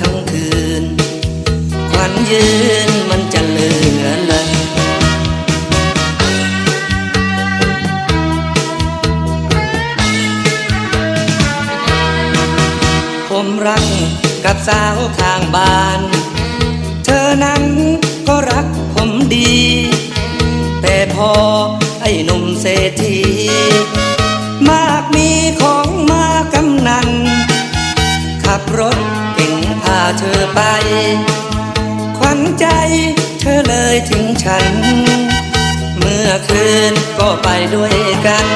ทั้งคืนควันยืนมันจะเหลือละผมรักกับสาวข้างบ้าน เธอนั้นก็รักผมดี แต่พอไอ้หนุ่มเศรษฐี เธอไปขวัญใจเธอเลยถึงฉัน เมื่อคืนก็ไปด้วยกัน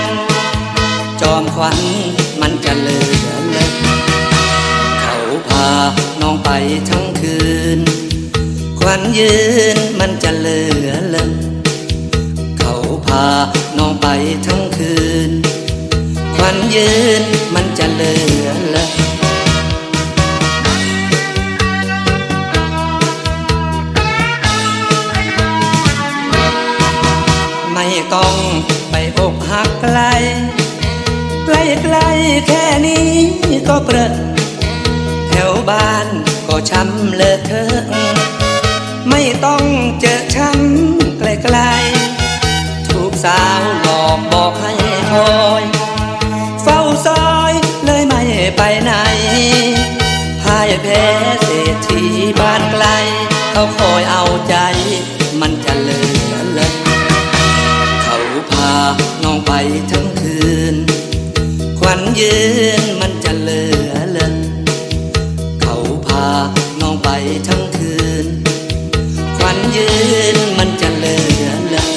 จอมขวัญมันจะเลือเลยเขาพาน้องไปทั้งคืน ควันยืนมันจะเลือเลยเขาพาน้องไปทั้งคืน ควันยืนมันจะเลือเลย ต้องไปอกหักไกลใกล้ใกลแค่นี้ก็เปรอะแถวบ้านก็ช้ำเลอะเทอะไม่ต้องเจอช้ำไกลๆถูกสาวหลอกบอกให้คอยเฝ้าซอยเลยไม่ไปไหนพ่ายแพ้เศรษฐีบ้านไกล เขาคอยเอาใจมันจะเลย ทั้งคืนควันยืนมันจะเหลือเลยเขาพาน้องไปทั้งคืนควันยืนมันจะเหลือเลย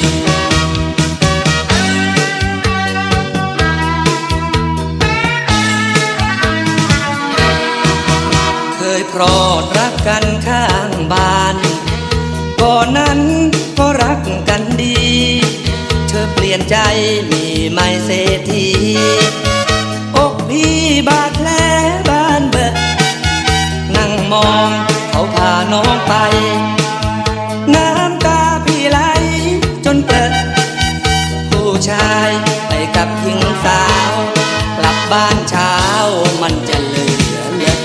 เคยพรอดรักกันข้างบ้านก่อนนั้นก็รักกันดี ลี่ยนใจมีไม่เศรษฐีอกพี่บาดแผลบ้านเบอะนั่งมองเขาพาน้องไป น้ำตาพี่ไหลจนเปิด ผู้ชายไปกับหญิงสาว กลับบ้านเช้ามันจะเหลือเลย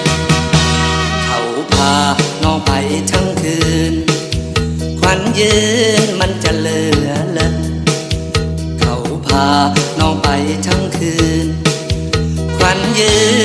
เขาพาน้องไปทั้งคืน ควันยืนมันจะเลื คืน ควันยืน